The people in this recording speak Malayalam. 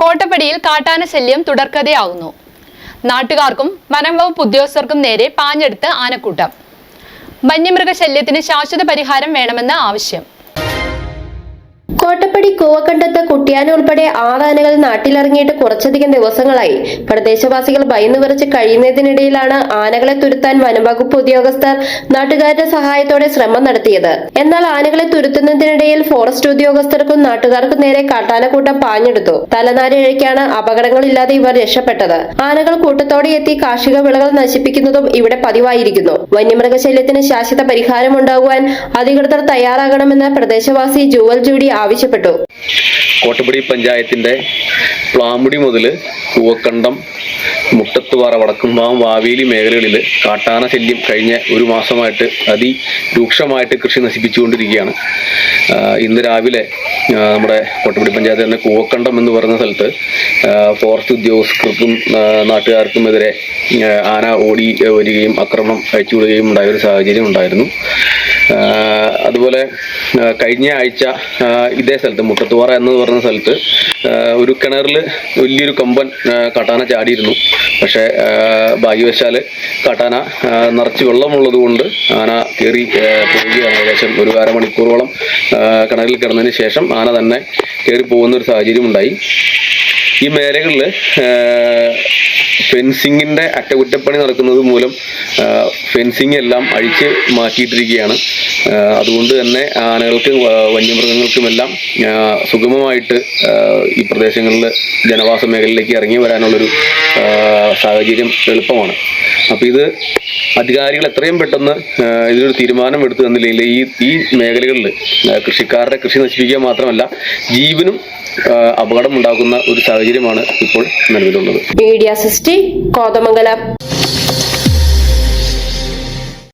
കോട്ടപ്പടിയിൽ കാട്ടാന ശല്യം തുടർക്കഥയാവുന്നു. നാട്ടുകാർക്കും വനം വകുപ്പ് ഉദ്യോഗസ്ഥർക്കും നേരെ പാഞ്ഞെടുത്ത് ആനക്കൂട്ടം. വന്യമൃഗശല്യത്തിന് ശാശ്വത പരിഹാരം വേണമെന്ന് ആവശ്യം. കോട്ടപ്പടി കൂവക്കണ്ടത്ത് കുട്ടിയാന ഉൾപ്പെടെ ആറ് നാട്ടിലിറങ്ങിയിട്ട് കുറച്ചധികം ദിവസങ്ങളായി. പ്രദേശവാസികൾ ഭയന്നു വിറച്ച് കഴിയുന്നതിനിടയിലാണ് ആനകളെ തുരുത്താൻ വനംവകുപ്പ് ഉദ്യോഗസ്ഥർ നാട്ടുകാരുടെ സഹായത്തോടെ ശ്രമം നടത്തിയത്. എന്നാൽ ആനകളെ തുരുത്തുന്നതിനിടയിൽ ഫോറസ്റ്റ് ഉദ്യോഗസ്ഥർക്കും നാട്ടുകാർക്കും നേരെ കാട്ടാനക്കൂട്ടം പാഞ്ഞെടുത്തു. തലനാരിഴയ്ക്കാണ് അപകടങ്ങളില്ലാതെ ഇവർ രക്ഷപ്പെട്ടത്. ആനകൾ കൂട്ടത്തോടെ എത്തി കാർഷിക വിളകൾ നശിപ്പിക്കുന്നതും ഇവിടെ പതിവായിരിക്കുന്നു. വന്യമൃഗശല്യത്തിന് ശാശ്വത പരിഹാരമുണ്ടാകുവാൻ അധികൃതർ തയ്യാറാകണമെന്ന് പ്രദേശവാസി ജുവൽ ജൂഡി ആവശ്യപ്പെട്ടു. കോട്ടപ്പടി പഞ്ചായത്തിന്റെ പ്ലാമുടി മുതൽ കൂവക്കണ്ടം മുട്ടത്തുപാറ വടക്കുംഭാവം വാവേലി മേഖലകളിൽ കാട്ടാന ശല്യം കഴിഞ്ഞ ഒരു മാസമായിട്ട് അതിരൂക്ഷമായിട്ട് കൃഷി നശിപ്പിച്ചുകൊണ്ടിരിക്കുകയാണ്. ഇന്ന് രാവിലെ നമ്മുടെ കോട്ടപ്പടി പഞ്ചായത്ത് തന്നെ കൂവക്കണ്ടം എന്ന് പറയുന്ന സ്ഥലത്ത് ഫോറസ്റ്റ് ഉദ്യോഗസ്ഥർക്കും നാട്ടുകാർക്കുമെതിരെ ആന ഓടി വരികയും ആക്രമണം അയച്ചുവിടുകയും ഉണ്ടായ ഒരു സാഹചര്യം ഉണ്ടായിരുന്നു. അതുപോലെ കഴിഞ്ഞ ആഴ്ച ഇതേ സ്ഥലത്ത് മുട്ടത്തുപാറ എന്ന് പറയുന്ന സ്ഥലത്ത് ഒരു കിണറിൽ വലിയൊരു കൊമ്പൻ കാട്ടാന ചാടിയിരുന്നു. പക്ഷേ ഭാഗ്യവശാൽ കാട്ടാന നിറച്ച് വെള്ളമുള്ളത് കൊണ്ട് ആന കയറി പോവുകയാണ്. ഏകദേശം ഒരു അരമണിക്കൂറോളം കിണറിൽ കിടന്നതിന് ശേഷം ആന തന്നെ കയറി പോകുന്ന ഒരു സാഹചര്യം ഉണ്ടായി. ഈ മേഖലകളിൽ ഫെൻസിങ്ങിന്റെ അറ്റകുറ്റപ്പണി നടക്കുന്നത് മൂലം ഫെൻസിങ് എല്ലാം അഴിച്ച് മാറ്റിയിട്ടിരിക്കുകയാണ്. അതുകൊണ്ട് തന്നെ ആനകൾക്കും വന്യമൃഗങ്ങൾക്കുമെല്ലാം സുഗമമായിട്ട് ഈ പ്രദേശങ്ങളിൽ ജനവാസ മേഖലയിലേക്ക് ഇറങ്ങി വരാനുള്ളൊരു സാഹചര്യം എളുപ്പമാണ്. അപ്പോൾ ഇത് അധികാരികൾ എത്രയും പെട്ടെന്ന് ഇതിനൊരു തീരുമാനം എടുത്തു തന്നില്ലെങ്കിൽ ഈ ഈ മേഖലകളിൽ കൃഷിക്കാരുടെ കൃഷി നശിപ്പിക്കുക മാത്രമല്ല ജീവനും അപകടം ഉണ്ടാക്കുന്ന ഒരു സാഹചര്യമാണ് ഇപ്പോൾ നിലവിലുള്ളത്. മീഡിയ സിസ്റ്റി കോതമംഗലം.